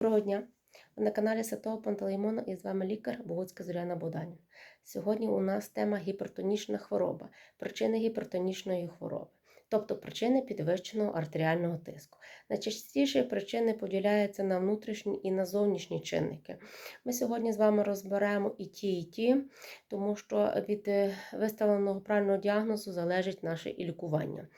Доброго дня! Ви на каналі Святого Пантелеймона і з вами лікар Богуцька Зоряна Боданя. Сьогодні у нас тема гіпертонічна хвороба, причини гіпертонічної хвороби, тобто причини підвищеного артеріального тиску. Найчастіші причини поділяються на внутрішні і на зовнішні чинники. Ми сьогодні з вами розберемо і ті, і ті, тому що від е, виставленого правильного діагнозу залежить наше і лікування.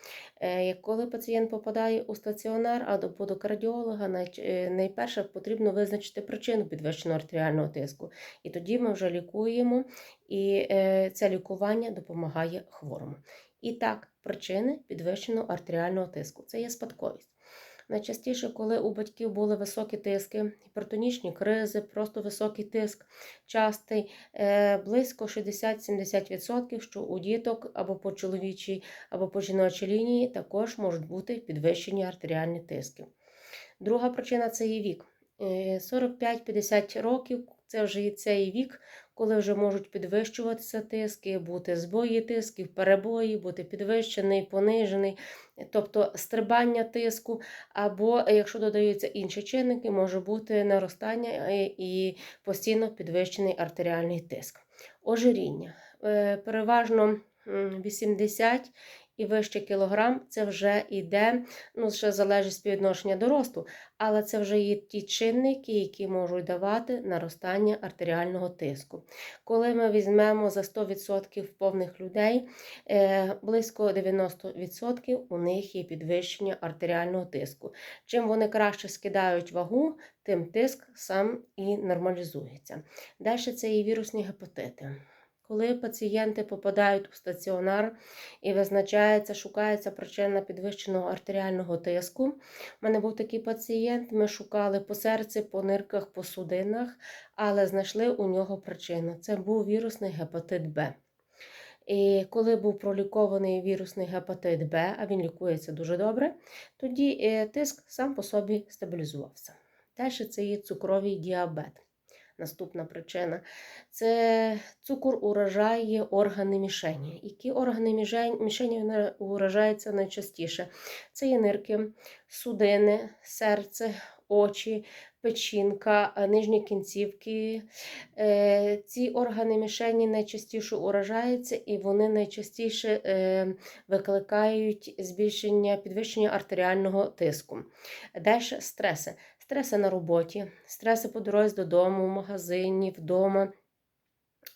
Е, Коли пацієнт попадає у стаціонар або до кардіолога, е, найперше потрібно визначити причину підвищеного артеріального тиску. І тоді ми вже лікуємо, і е, це лікування допомагає хворому. І так, причини підвищеного артеріального тиску це є спадковість. Найчастіше, коли у батьків були високі тиски, гіпертонічні кризи, просто високий тиск, частий, е, близько 60-70%, що у діток або по чоловічій, або по жіночій лінії також можуть бути підвищені артеріальні тиски. Друга причина це є вік. Е, 45-50 років це вже і цей вік, коли вже можуть підвищуватися тиски, бути збої тисків, перебої, бути підвищений, понижений, тобто стрибання тиску, або якщо додаються інші чинники, може бути наростання е, і постійно підвищений артеріальний тиск. Ожиріння. Е, Переважно 80 і вище кілограм це вже йде, ну ще залежить співвідношення до росту, але це вже є ті чинники, які можуть давати наростання артеріального тиску. Коли ми візьмемо за 100% повних людей, е, близько 90% у них є підвищення артеріального тиску. Чим вони краще скидають вагу, тим тиск сам і нормалізується. Далі це і вірусні гепатити. Коли пацієнти попадають у стаціонар і визначається, шукається причина підвищеного артеріального тиску. У мене був такий пацієнт, ми шукали по серці, по нирках, по судинах, але знайшли у нього причину. Це був вірусний гепатит Б. І коли був пролікований вірусний гепатит Б, а він лікується дуже добре, тоді е, тиск сам по собі стабілізувався. Далі це є цукровий діабет. Наступна причина це цукор уражає органи мішені. Які органи мішені уражаються найчастіше? Це є нирки, судини, серце, очі, печінка, е, нижні кінцівки. Е, Ці органи мішені найчастіше уражаються, і вони найчастіше е, викликають збільшення підвищення артеріального тиску. Далі стреси. Стреси на роботі, стреси по дорозі додому, в магазині, вдома.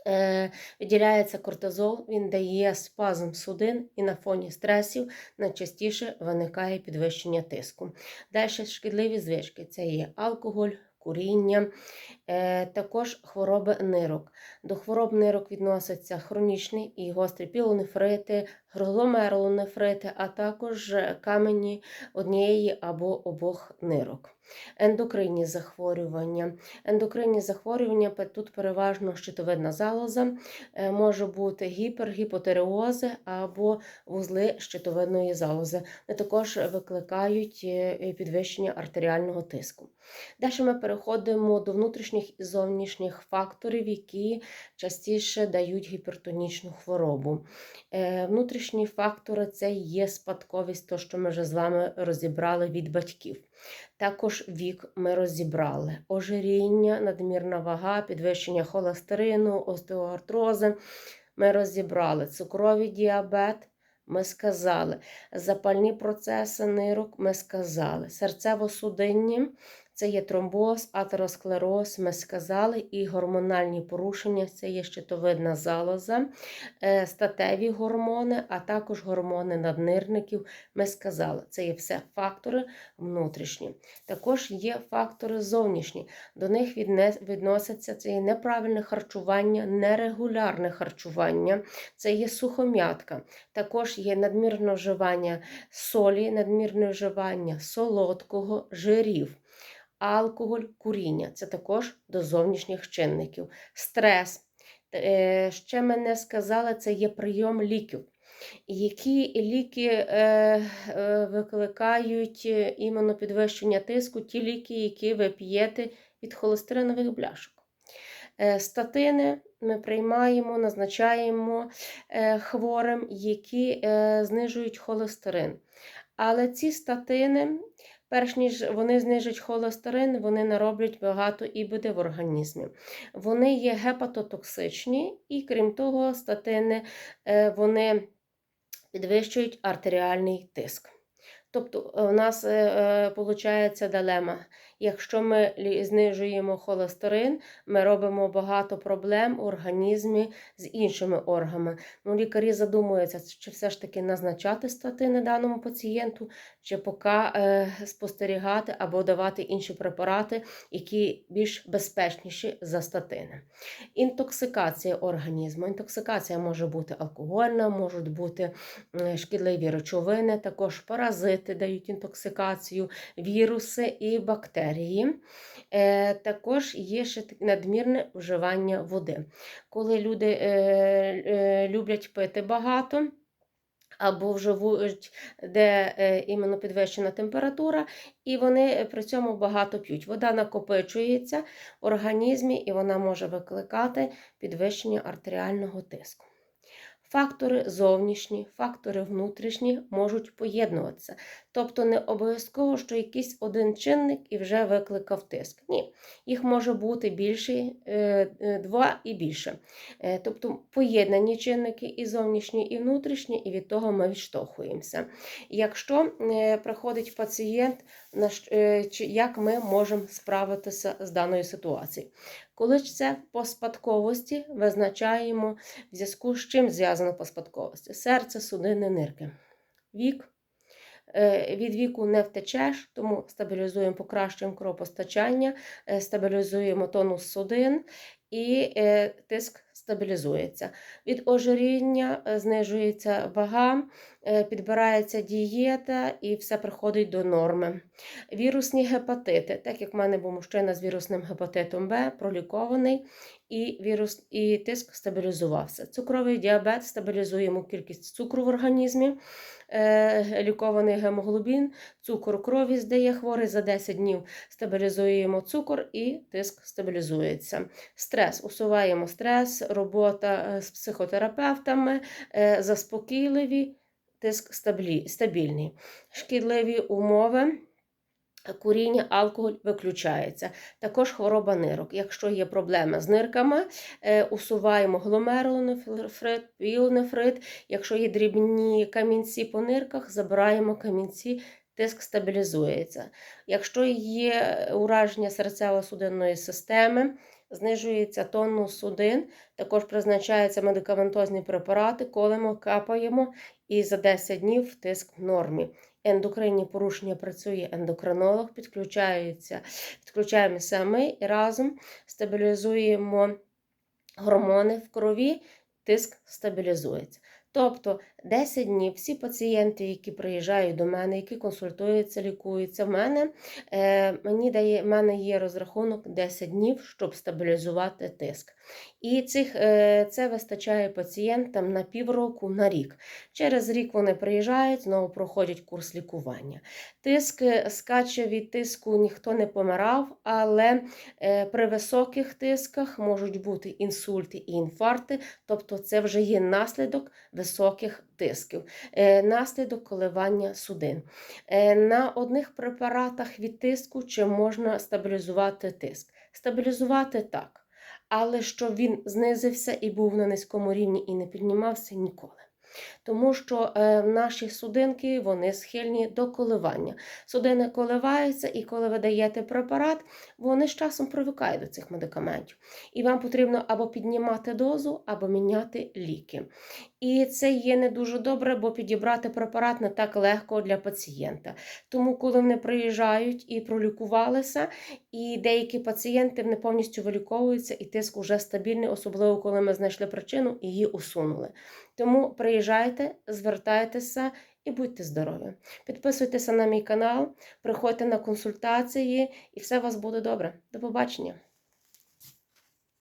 Е, Виділяється кортизол, він дає спазм судин, і на фоні стресів найчастіше виникає підвищення тиску. Далі шкідливі звички це є алкоголь, куріння, е, також хвороби нирок. До хвороб нирок відносяться хронічні і гострі пілонефрити, гломерулонефрити, а також камені однієї або обох нирок. Ендокринні захворювання. Ендокринні захворювання тут переважно щитовидна залоза, е, може бути гіпергіпотереози або вузли щитовидної залози. Також викликають е, підвищення артеріального тиску. Далі ми переходимо до внутрішніх і зовнішніх факторів, які частіше дають гіпертонічну хворобу. Е, Внутрішні фактори це є спадковість, то, що ми вже з вами розібрали від батьків. Також вік ми розібрали. Ожиріння, надмірна вага, підвищення холестерину, остеоартрози. Ми розібрали цукровий діабет. Ми сказали, запальні процеси нирок, ми сказали, серцево-судинні, це є тромбоз, атеросклероз, ми сказали, і гормональні порушення, це є щитовидна залоза, е, статеві гормони, а також гормони наднирників. Ми сказали, це є все фактори внутрішні. Також є фактори зовнішні. До них відносяться це є неправильне харчування, нерегулярне харчування, це є сухом'ятка. Також є надмірне вживання солі, надмірне вживання солодкого, жирів. Алкоголь, куріння це також до зовнішніх чинників. Стрес. Е, Ще мене сказали, це є прийом ліків. Які ліки е, е, викликають е, іменно підвищення тиску, ті ліки, які ви п'єте від холестеринових бляшок. Е, Статини ми приймаємо, назначаємо е, хворим, які е, знижують холестерин. Але ці статини Перш ніж вони знижать холестерин, вони нароблять багато ібиди в організмі. Вони є гепатотоксичні, і крім того, статини е, вони підвищують артеріальний тиск. Тобто, у нас виходить дилема. Якщо ми знижуємо холестерин, ми робимо багато проблем у організмі з іншими органами. Ну, лікарі задумуються, чи все ж таки назначати статини даному пацієнту, чи поки е, спостерігати або давати інші препарати, які більш безпечніші за статини. Інтоксикація організму. Інтоксикація може бути алкогольна, можуть бути шкідливі речовини, також паразити дають інтоксикацію, віруси і бактерії. Е, Також є ще надмірне вживання води. Коли люди е, е, люблять пити багато, або вживуть, де іменно підвищена температура, і вони при цьому багато п'ють. Вода накопичується в організмі і вона може викликати підвищення артеріального тиску. Фактори зовнішні, фактори внутрішні можуть поєднуватися. Тобто не обов'язково, що якийсь один чинник і вже викликав тиск. Ні, їх може бути більше, е, е, два і більше. Е, Тобто поєднані чинники і зовнішні, і внутрішні, і від того ми відштовхуємося. Якщо приходить пацієнт, як ми можемо справитися з даною ситуацією? Коли ж це по спадковості визначаємо в зв'язку з чим зв'язано по спадковості? Серце, судини, нирки. Вік. Е, Від віку не втечеш, тому стабілізуємо, покращуємо кровопостачання, е, стабілізуємо тонус судин і е, тиск стабілізується. Від ожиріння е, знижується вага, е, підбирається дієта і все приходить до норми. Вірусні гепатити, так як в мене був мужчина з вірусним гепатитом Б, пролікований, і, вірус, і тиск стабілізувався. Цукровий діабет стабілізуємо кількість цукру в організмі, е, лікований гемоглобін, цукор крові здає хворий за 10 днів, стабілізуємо цукор і тиск стабілізується. Стрес, усуваємо стрес, робота е, з психотерапевтами, е, заспокійливі, тиск стабільний. Шкідливі умови. Куріння, алкоголь виключається. Також хвороба нирок. Якщо є проблеми з нирками, е, усуваємо гломерулонефрит, піонефрит. Якщо є дрібні камінці по нирках, забираємо камінці, тиск стабілізується. Якщо є ураження серцево-судинної системи, знижується тонус судин, також призначаються медикаментозні препарати, колемо, капаємо, і за 10 днів тиск в нормі ендокринні порушення працює ендокринолог, підключаються, підключаємося ми і разом стабілізуємо гормони в крові, тиск стабілізується. Тобто 10 днів всі пацієнти, які приїжджають до мене, які консультуються, лікуються в мене, е, мені дає, в мене є розрахунок 10 днів, щоб стабілізувати тиск. І цих, е, це вистачає пацієнтам на півроку, на рік. Через рік вони приїжджають, знову проходять курс лікування. Тиск е, скаче від тиску, ніхто не помирав, але е, при високих тисках можуть бути інсульти і інфаркти, тобто це вже є наслідок високих тисків, наслідок коливання судин. На одних препаратах від тиску чи можна стабілізувати тиск? Стабілізувати так. Але щоб він знизився і був на низькому рівні і не піднімався ніколи. Тому що е, наші судинки вони схильні до коливання. Судини коливаються, і коли ви даєте препарат, вони з часом привикають до цих медикаментів. І вам потрібно або піднімати дозу, або міняти ліки. І це є не дуже добре, бо підібрати препарат не так легко для пацієнта. Тому, коли вони приїжджають і пролікувалися, і деякі пацієнти не повністю виліковуються, і тиск вже стабільний, особливо коли ми знайшли причину і її усунули. Тому приїжджайте, звертайтеся і будьте здорові. Підписуйтеся на мій канал, приходьте на консультації, і все у вас буде добре. До побачення!